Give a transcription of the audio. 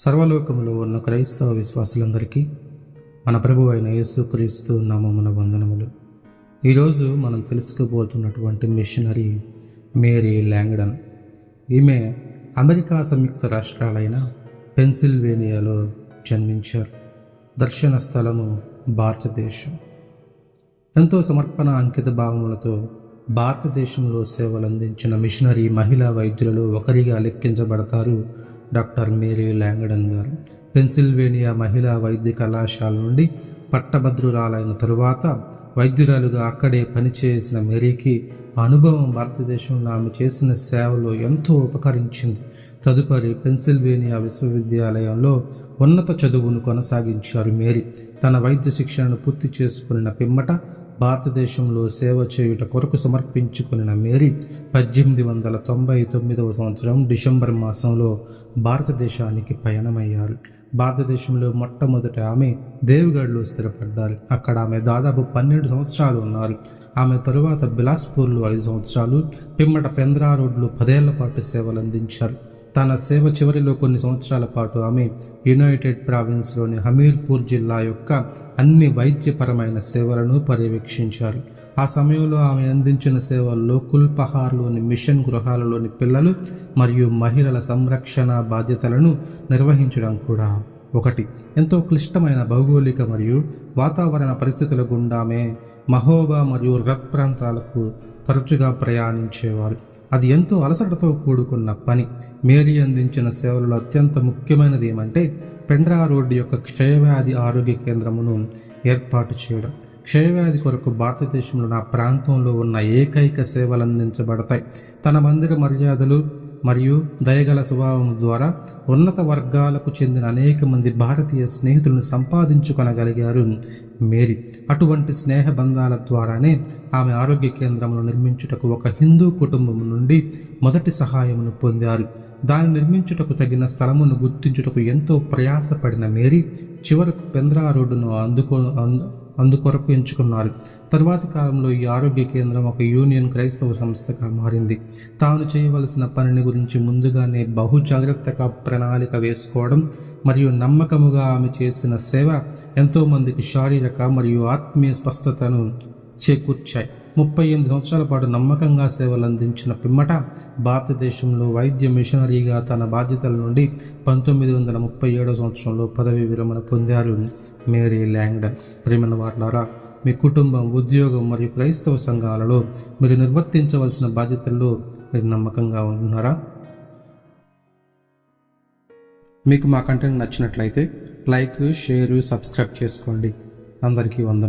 సర్వలోకములో ఉన్న క్రైస్తవ విశ్వాసులందరికీ మన ప్రభు అయిన యేసుక్రీస్తు నామమున వందనములు. ఈరోజు మనం తెలుసుకోబోతున్నటువంటి మిషనరీ మేరీ ల్యాంగ్డన్ ఈమె అమెరికా సంయుక్త రాష్ట్రాలైన పెన్సిల్వేనియాలో జన్మించారు. దర్శన స్థలము భారతదేశం. ఎంతో సమర్పణ అంకిత భావములతో భారతదేశంలో సేవలందించిన మిషనరీ మహిళా వైద్యులలో ఒకరిగా లెక్కించబడతారు డాక్టర్ మేరీ ల్యాంగడన్ గారు. పెన్సిల్వేనియా మహిళా వైద్య కళాశాల నుండి పట్టభద్రురాలైన తరువాత వైద్యురాలుగా అక్కడే పనిచేసిన మేరీకి అనుభవం భారతదేశంలో ఆమె చేసిన సేవలో ఎంతో ఉపకరించింది. తదుపరి పెన్సిల్వేనియా విశ్వవిద్యాలయంలో ఉన్నత చదువును కొనసాగించారు మేరీ. తన వైద్య శిక్షణను పూర్తి చేసుకున్న పిమ్మట భారతదేశంలో సేవ చేయుట కొరకు సమర్పించుకున్న మేరీ పద్దెనిమిది వందల తొంభై తొమ్మిదవ సంవత్సరం డిసెంబర్ మాసంలో భారతదేశానికి పయనమయ్యారు. భారతదేశంలో మొట్టమొదట ఆమె దేవగఢ్లో స్థిరపడ్డారు. అక్కడ ఆమె దాదాపు పన్నెండు సంవత్సరాలు ఉన్నారు. ఆమె తరువాత బిలాస్పూర్లో ఐదు సంవత్సరాలు పిమ్మట పెంద్రా రోడ్లో పదేళ్ళ పాటు సేవలు అందించారు తన సేవ చివరిలో కొన్ని సంవత్సరాల పాటు ఆమె యునైటెడ్ ప్రావిన్స్లోని హమీర్పూర్ జిల్లా యొక్క అన్ని వైద్యపరమైన సేవలను పర్యవేక్షించారు. ఆ సమయంలో ఆమె అందించిన సేవల్లో కుల్పహార్లోని మిషన్ గృహాలలోని పిల్లలు మరియు మహిళల సంరక్షణ బాధ్యతలను నిర్వహించడం కూడా ఒకటి. ఎంతో క్లిష్టమైన భౌగోళిక మరియు వాతావరణ పరిస్థితుల గుండా ఆమె మహోబా మరియు రత్ ప్రాంతాలకు తరచుగా ప్రయాణించేవారు. అది ఎంతో అలసటతో కూడుకున్న పని. మేరీ అందించిన సేవలలో అత్యంత ముఖ్యమైనది ఏమంటే పెండ్రా రోడ్డు యొక్క క్షయవ్యాధి ఆరోగ్య కేంద్రమును ఏర్పాటు చేయడం. క్షయవ్యాధి కొరకు భారతదేశంలో నా ప్రాంతంలో ఉన్న ఏకైక సేవలు అందించబడతాయి. తన మందిర మర్యాదలు మరియు దయగల స్వభావం ద్వారా ఉన్నత వర్గాలకు చెందిన అనేక మంది భారతీయ స్నేహితులను సంపాదించుకొనగలిగారు. మేరీ అటువంటి స్నేహ బంధాల ద్వారానే ఆమె ఆరోగ్య కేంద్రమును నిర్మించుటకు ఒక హిందూ కుటుంబం నుండి మొదటి సహాయమును పొందారు. దాన్ని నిర్మించుటకు తగిన స్థలమును గుర్తించుటకు ఎంతో ప్రయాసపడిన మేరీ చివరకు పెంద్రా రోడ్డును అందుకో అందుకొరకు ఎంచుకున్నారు. తరువాతి కాలంలో ఈ ఆరోగ్య కేంద్రం ఒక యూనియన్ క్రైస్తవ సంస్థగా మారింది. తాను చేయవలసిన పనిని గురించి ముందుగానే బహు జాగ్రత్తగా ప్రణాళిక వేసుకోవడం మరియు నమ్మకముగా ఆమె చేసిన సేవ ఎంతోమందికి శారీరక మరియు ఆత్మీయ స్పష్టతను చేకూర్చాయి. ముప్పై ఎనిమిది సంవత్సరాల పాటు నమ్మకంగా సేవలు అందించిన పిమ్మట భారతదేశంలో వైద్య మిషనరీగా తన బాధ్యతల నుండి పంతొమ్మిది వందల ముప్పై ఏడవ సంవత్సరంలో పదవి విరమణ పొందారు. మేరీ ల్యాంగ్డన్ ప్రేమల వాట్లారా మీ కుటుంబం ఉద్యోగం మరియు క్రైస్తవ సంఘాలలో మీరు నిర్వర్తించవలసిన బాధ్యతల్లో మీరు నమ్మకంగా ఉన్నారా మీకు మా కంటెంట్ నచ్చినట్లయితే లైక్ షేర్ సబ్స్క్రైబ్ చేసుకోండి. అందరికీ వందలు